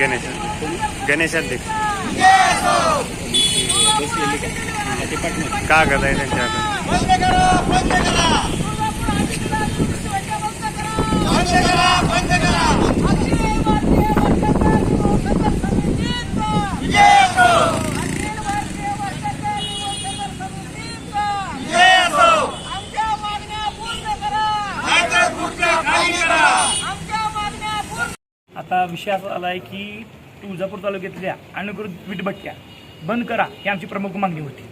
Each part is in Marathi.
गणेश गणेश अध्यक्ष बसलेली का करताय त्यांच्या हातात? आमच्या मागण्या पूर्ण करा आमच्या मागण्या पूर्ण आता विषय असा आला आहे की तुळजापूर तालुक्यातल्या अनुकृत वीटभट्ट्या बंद करा ही आमची प्रमुख मागणी होती.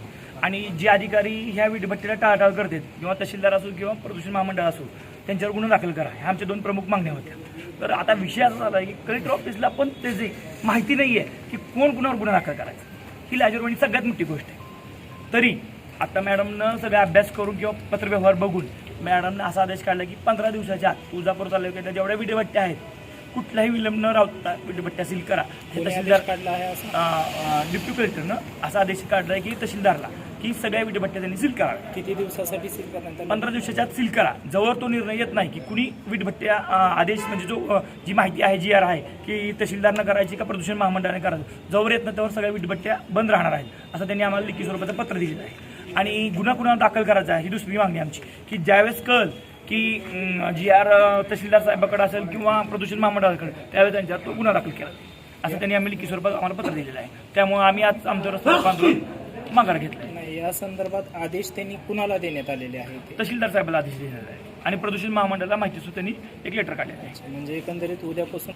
आणि जे अधिकारी ह्या वीटभट्टीला टाळटाळ करतात किंवा तहसीलदार असो किंवा प्रदूषण महामंडळ असो त्यांच्यावर गुन्हा दाखल करा. ह्या आमच्या दोन प्रमुख मागण्या होत्या. तर आता विषय असा झाला आहे की कलेक्टर ऑफिसला पण त्याची माहिती नाही आहे की कोण कुणावर गुन्हा दाखल करायचा ही लाजरवाणी सगळ्यात मोठी गोष्ट आहे. तरी आता मॅडमनं सगळा अभ्यास करून किंवा पत्रव्यवहार बघून मॅडमनं असा आदेश काढला की पंधरा दिवसाच्या आत तुळजापूर तालुक्यातल्या जेवढ्या विडेभट्ट्या आहेत कुठलाही विलंब न राहता विडेभट्ट्या सील करा. हे तहसीलदार काढला आहे असं? डिप्टी कलेक्टरनं असा आदेश काढला आहे की तहसीलदारला की सगळ्या विडेभट्ट्या त्यांनी सील कराव्या. किती दिवसासाठी सील आलं पंधरा दिवसाच्या आत सील करा. जवळ तो निर्णय येत नाही की कुणी वीटभट्ट्या आदेश म्हणजे जो जी माहिती आहे जी आर आहे की तहसीलदारनं करायची का प्रदूषण महामंडळाने करायचं जवळ येत नाही त्यावर सगळ्या वीटभट्ट्या बंद राहणार आहेत. असं त्यांनी आम्हाला लिखी स्वरूपाचं पत्र दिलेलं आहे. आणि गुन्हा कुणाला दाखल करायचा आहे ही दुसरी मागणी आमची की ज्यावेळेस कळ की जी आर तहसीलदार साहेबाकडे असेल किंवा प्रदूषण महामंडळाकडे त्यावेळेस त्यांच्यावर तो गुन्हा दाखल केला. असं त्यांनी आम्ही लिखी स्वरूपात आम्हाला पत्र दिलेलं आहे. त्यामुळे आम्ही आज आमचं रस्ता आंदोलन माघार घेतलं. या संदर्भात आदेश त्यांनी कुणाला देण्यात आलेले आहेत? ते तहसीलदार साहेबाला आदेश दिलेला आहे. आणि प्रदूषण महामंडळाला माहिती सुद्धा त्यांनी एक लेटर काढलेलं आहे. म्हणजे एकंदरीत उद्यापासून